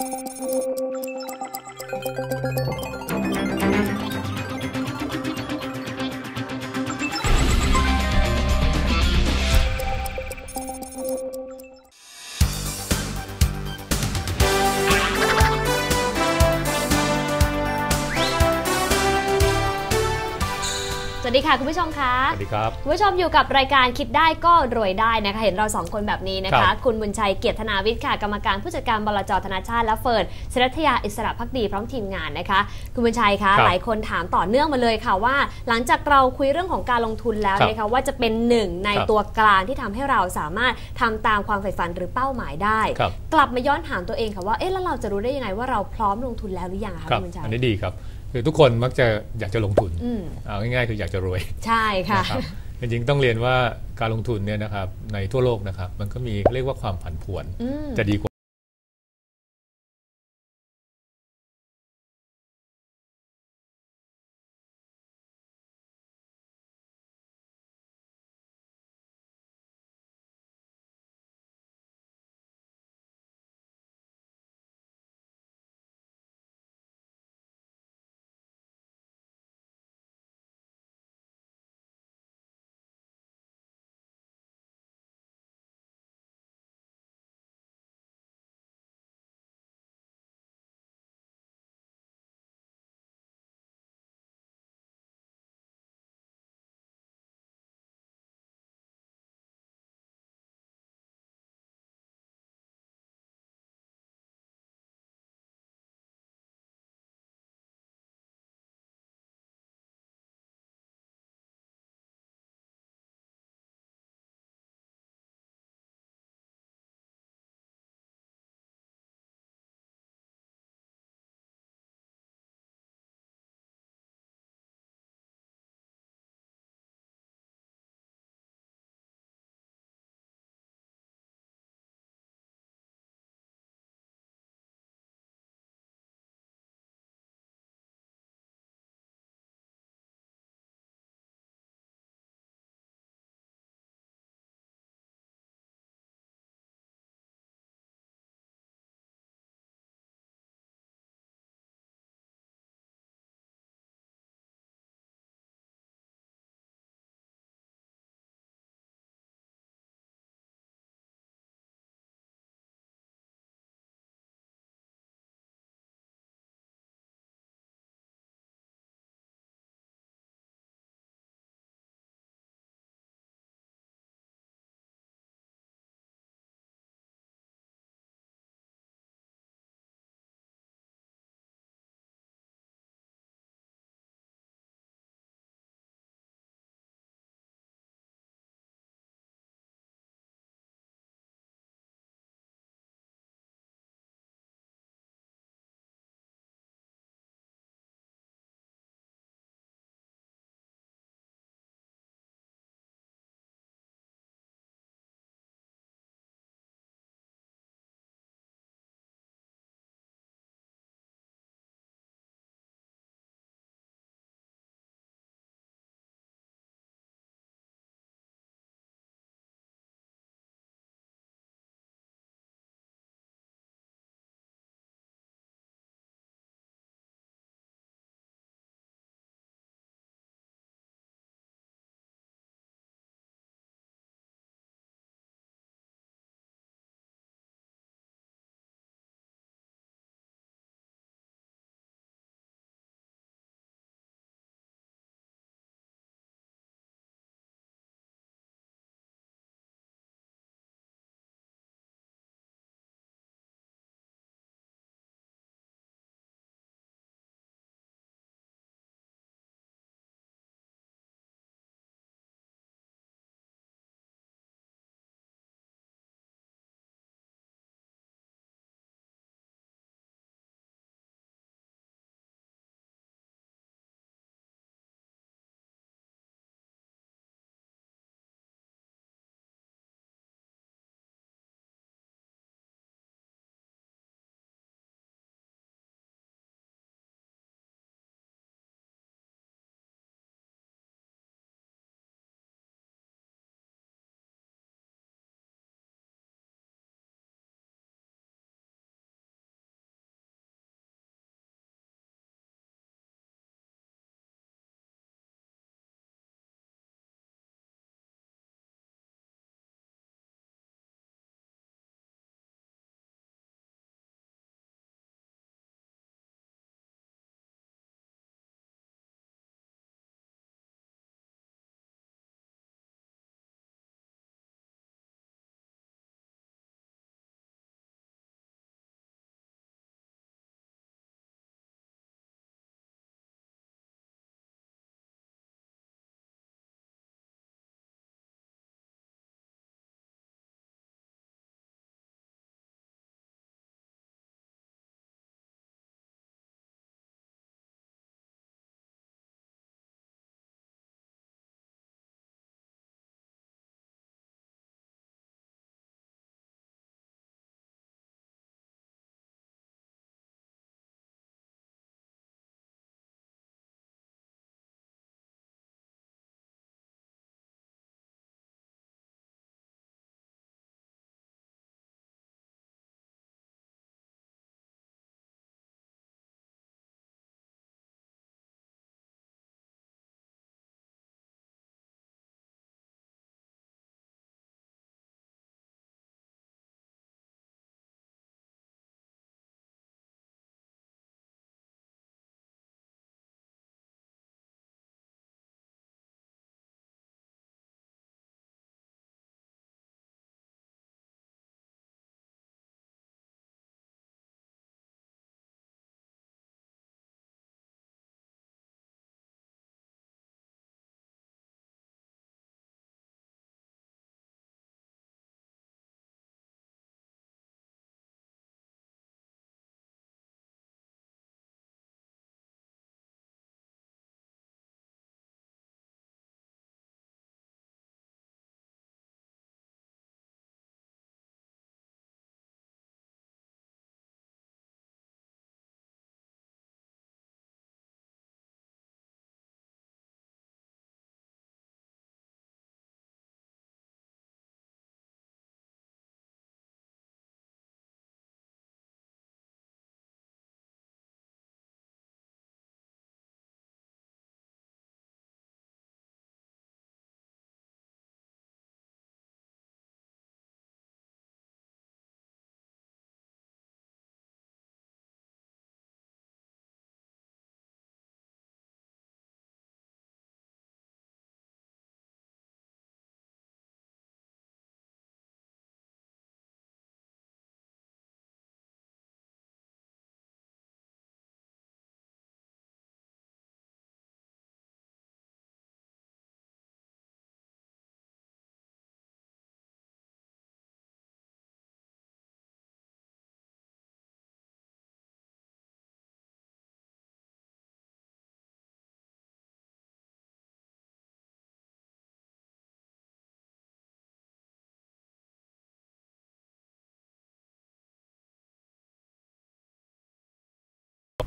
ส ค่ะคุณผู้ชมคะสวัสดีครับคุณผู้ชมอยู่กับรายการคิดได้ก็รวยได้นะคะเห็นเราสองคนแบบนี้นะครัคะบคุณบุญชัยเกียรติธนาวิทย์ค่ะกรรมการผู้จัดการบลจธนาชาติและเฟิร์นศรัทยาอิสระพักดีพร้อมทีมงานนะคะ คุณบุญชัยคะหลายคนถามต่อเนื่องมาเลยค่ะว่า หลังจากเราคุยเรื่องของการลงทุนแล้วนะคะว่าจะเป็นหนึ่งในตัวกลางที่ทำให้เราสามารถทำตามความใฝ่ฝันหรือเป้าหมายได้ครับกลับมาย้อนถามตัวเองค่ะว่าเอ๊ะแล้วเราจะรู้ได้ยังไงว่าเราพร้อมลงทุนแล้วหรือยังอะคะครับคุณบุญชัยอันนี้ดีครับ คือทุกคนมักจะอยากจะลงทุนอืมเอาง่ายๆคืออยากจะรวย ใช่ค่ะนะครับจริงๆต้องเรียนว่าการลงทุนเนี่ยนะครับในทั่วโลกนะครับ มันก็มีเขาเรียกว่าความผันผวนอืมจะดีกว่า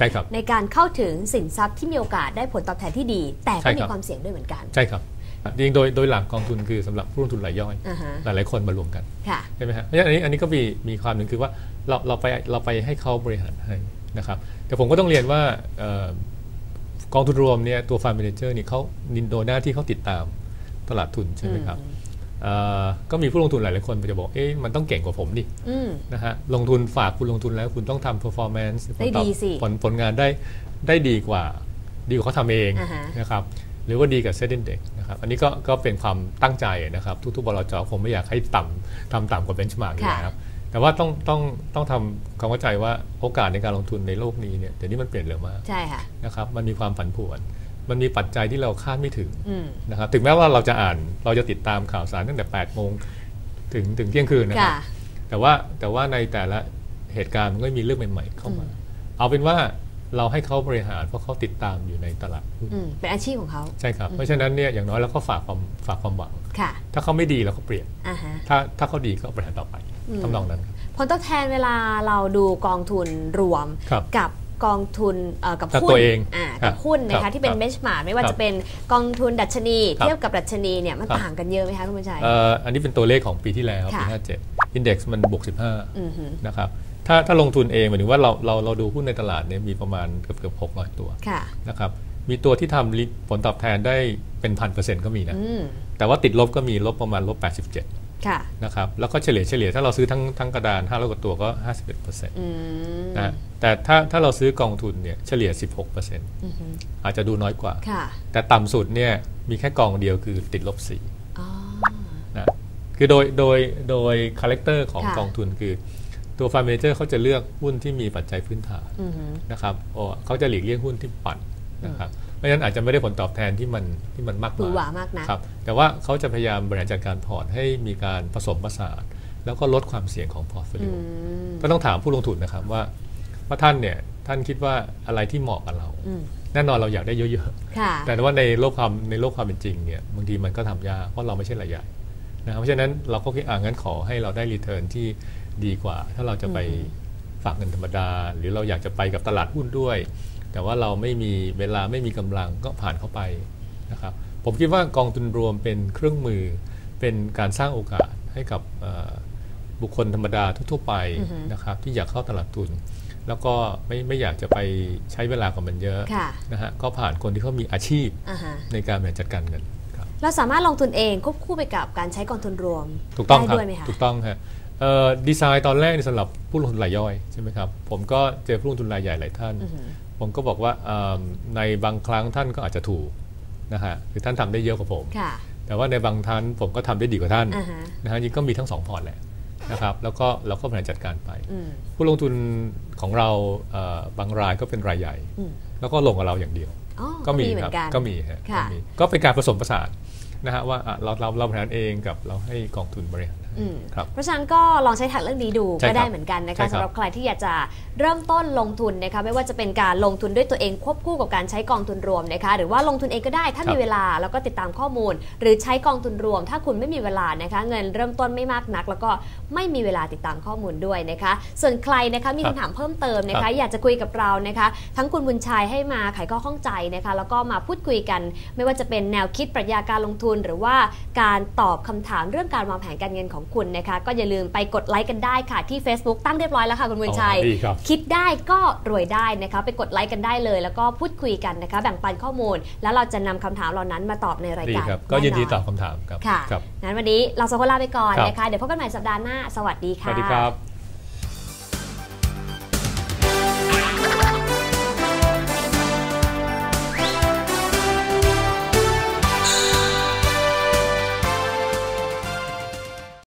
ใช่ครับในการเข้าถึงสินทรัพย์ที่มีโอกาสได้ผลตอบแทนที่ดี แต่ใช่ก็คมีรับความเสี่ยงด้วยเหมือนกันใช่ครับจริงๆโดยโดยหลักกองทุนคือสำหรับผู้ลงทุนรายย่อยอ่าฮะหลายๆคนมารวมกันค่ะใช่ไหมฮะเพราะฉะนั้นอันนี้อันนี้ก็มีมีความหนึ่งคือว่าเราเราไปเราไปให้เขาบริหารให้นะครับแต่ผมก็ต้องเรียนว่าเอ่อกองทุนรวมเนี่ยตัวฟาร์ม m ม a เจอร์นี่เขานินโดหน้าที่เขาติดตามตลาดทุนใช่ไหมครับเอ่อ ก็มีผู้ลงทุนหลายๆคนจะบอก เอ๊ะ มันต้องเก่งกว่าผมดิอืมนะฮะ ลงทุนฝากคุณลงทุนแล้วคุณต้องทำ performance ได้ดีสิผลผลงานได้ได้ดีกว่า ดีกว่าเขาทำเองอ่าฮะนะครับ หรือว่าดีกับเซต i ินเด็กนะครับ อันนี้ก็ก็เป็นความตั้งใจนะครับ ทุกๆบลจคงไม่อยากให้ต่ำทำต่ำกว่าเบนช์มาร์กอยู่แล้วแต่ว่าต้องต้องต้องทำความเข้าใจว่าโอกาสในการลงทุนในโลกนี้เนี่ยเดี๋ยวนี้มันเปลี่ยนเร็วมากใช่ค่ะนะครับ มันมีความผันผวน มันมีปัจจัยที่เราคาดไม่ถึงอืมนะครับถึงแม้ว่าเราจะอ่านเราจะติดตามข่าวสารตั้งแต่8โมงถึงถึงเที่ยงคืนนะครัค่ะบแต่ว่าแต่ว่าในแต่ละเหตุการณ์มันก็มีเรื่องใหม่ ๆ เข้ามา เอาเป็นว่าเราให้เขาบริหารเพราะเขาติดตามอยู่ในตลาดหุ้นอืมเป็นอาชีพของเขาใช่ครับ เพราะฉะนั้นเนี่ยอย่างน้อยเราก็ฝากความฝากความหวังค่ะถ้าเขาไม่ดีเราก็เปลี่ยนอ่าฮะถ้าถ้าเขาดีก็บริหารต่อไปอืมทำนองนั้นครับผลตอบแทนเวลาเราดูกองทุนรวมครับกับ กองทุนเอ่อกับกับหุ้นตัวเองอ่าครักับบหุ้นนะครัคะบที่เป็นครับเบนช์มาร์ไม่ว่าครับจะเป็นกองทุนดัชนีครับเทียบกับดัชนีเนี่ยมันครับต่างกันเยอะไหมคะคุณบุญชัยเอ่ออันนี้เป็นตัวเลขของปีที่แล้วค่ะปี57 Index มันบวกอือหือ15นะครับถ้าถ้าลงทุนเองหมายถึงว่าเราเราเราดูหุ้นในตลาดเนี่ยมีประมาณเกือบเกือบ600ตัวค่ะนะครับมีตัวที่ทำผลตอบแทนได้เป็นพันเปอร์เซ็นต์ก็มีนะอืมแต่ว่าติดลบก็มีลบประมาณลบ87ค่ะ นะครับแล้วก็เฉลี่ยเฉลี่ยถ้าเราซื้อทั้งทั้งกระดาน500กว่าตัวก็ 51%อืมนะฮะแต่ถ้าถ้าเราซื้อกองทุนเนี่ยเฉลี่ย 16%อือหืออาจจะดูน้อยกว่าค่ะแต่ต่ำสุดเนี่ยมีแค่กองเดียวคือติดลบ4อ๋อนะคือโดยโดยโดยคาแรคเตอร์ของค่ะกองทุนคือตัวฟาร์มเมเจอร์เขาจะเลือกหุ้นที่มีปัจจัยพื้นฐานอือหือนะครับโอ้เขาจะหลีกเลี่ยงหุ้นที่ปั่นนะครับ เพราะฉะนั้นอาจจะไม่ได้ผลตอบแทนที่มันที่มันมากหวือหวามายมากนะครับแต่ว่าเขาจะพยายามบริหารจัดการพอร์ตให้มีการผสมผสานแล้วก็ลดความเสี่ยงของพอร์ตโฟลิอืโอมก็ต้องถามผู้ลงทุนนะครับว่าว่าท่านเนี่ยท่านคิดว่าอะไรที่เหมาะกับเราอืมแน่นอนเราอยากได้เยอะค่ะๆแต่ว่าในโลกความในโลกความเป็นจริงเนี่ยบางทีมันก็ทำยากเพราะเราไม่ใช่รายใหญ่นะครับเพราะฉะนั้นเราก็คิดอ่างั้นขอให้เราได้รีเทิร์นที่ดีกว่า ถ้าเราจะไปฝากเงินธรรมดา หรือเราอยากจะไปกับตลาดหุ้นด้วย แต่ว่าเราไม่มีเวลาไม่มีกำลังก็ผ่านเข้าไปนะครับผมคิดว่ากองทุนรวมเป็นเครื่องมือเป็นการสร้างโอกาสให้กับเอ่อบุคคลธรรมดาทั่วๆไปอือฮึนะครับที่อยากเข้าตลาดทุน แล้วก็ไม่ไม่อยากจะไปใช้เวลากับมันเยอะค่ะนะฮะก็ผ่านคนที่เขามีอาชีพอ่าฮะในการบริหารจัดการเงินครับเราสามารถลงทุนเองควบคู่ไปกับการใช้กองทุนรวมถูกต้องได้ครับด้วยไหมคะถูกต้องครับเอ่อดีไซน์ตอนแรกนี่สำหรับผู้ลงทุนรายย่อยใช่ไหมครับผมก็เจอผู้ลงทุนรายใหญ่หลายท่านอือหือ ผมก็บอกว่าเอิ่มในบางครั้งท่านก็อาจจะถูกนะฮะคือท่านทำได้เยอะกว่าผมค่ะแต่ว่าในบางท่านผมก็ทำได้ดีกว่าท่านอ่าฮะนะฮะจริงก็มีทั้งสองพอร์ตแหละนะครับแล้วก็เราก็บริหารจัดการไปอืมผู้ลงทุนของเราเอ่อบางรายก็เป็นรายใหญ่อืมแล้วก็ลงกับเราอย่างเดียวอ๋อก็มีเหมืครัอบนกันก็มีฮะค่ะก็มีก็เป็นการผสมผสานนะฮะว่าอะเราเราเราบริหารเองกับเราให้กองทุนบริหารให้อืมครับ เพราะฉะนั้นก็ลองใช้ทางเรื่องนี้ดูใช่ครับก็ได้เหมือนกันนะใช่คะครับสำหรับใครที่อยากจะเริ่มต้นลงทุนนะคะไม่ว่าจะเป็นการลงทุนด้วยตัวเองควบคู่กับการใช้กองทุนรวมนะคะหรือว่าลงทุนเองก็ได้ถ้าครับมีเวลาแล้วก็ติดตามข้อมูล หรือใช้กองทุนรวม ถ้าคุณไม่มีเวลานะคะเงินเริ่มต้นไม่มากนัก แล้วก็ไม่มีเวลาติดตามข้อมูลด้วยนะคะส่วนใครนะคะมีครับคำถามเพิ่มเติมนะครัคะบอยากจะคุยกับเรานะคะทั้งคุณบุญชัยให้มาไขข้อข้องใจนะคะแล้วก็มาพูดคุยกัน ไม่ว่าจะเป็นแนวคิดปรัชญาการลงทุน หรือว่าการตอบคำถามเรื่องการวางแผนการเงินของคุณนะคะ ก็อย่าลืมไปกดไลค์กันได้ค่ะ ที่ Facebook ตั้งเรียบร้อยแล้วค่ะ คุณบุญชัย อ๋อดีครับ คิดได้ก็รวยได้นะคะ ไปกดไลค์กันได้เลย แล้วก็พูดคุยกันนะคะ แบ่งปันข้อมูล แล้วเราจะนำคำถามเหล่านั้นมาตอบในรายดีการครับ ก็ยินดีแตอบคำถามครับ ค่ะครับ งั้นวันนี้เราสองคนลาไปก่อนครับ นะคะ เดี๋ยวพบกันใหม่สัปดาห์หน้า สวัสดีสค่ะ วัสดีครับ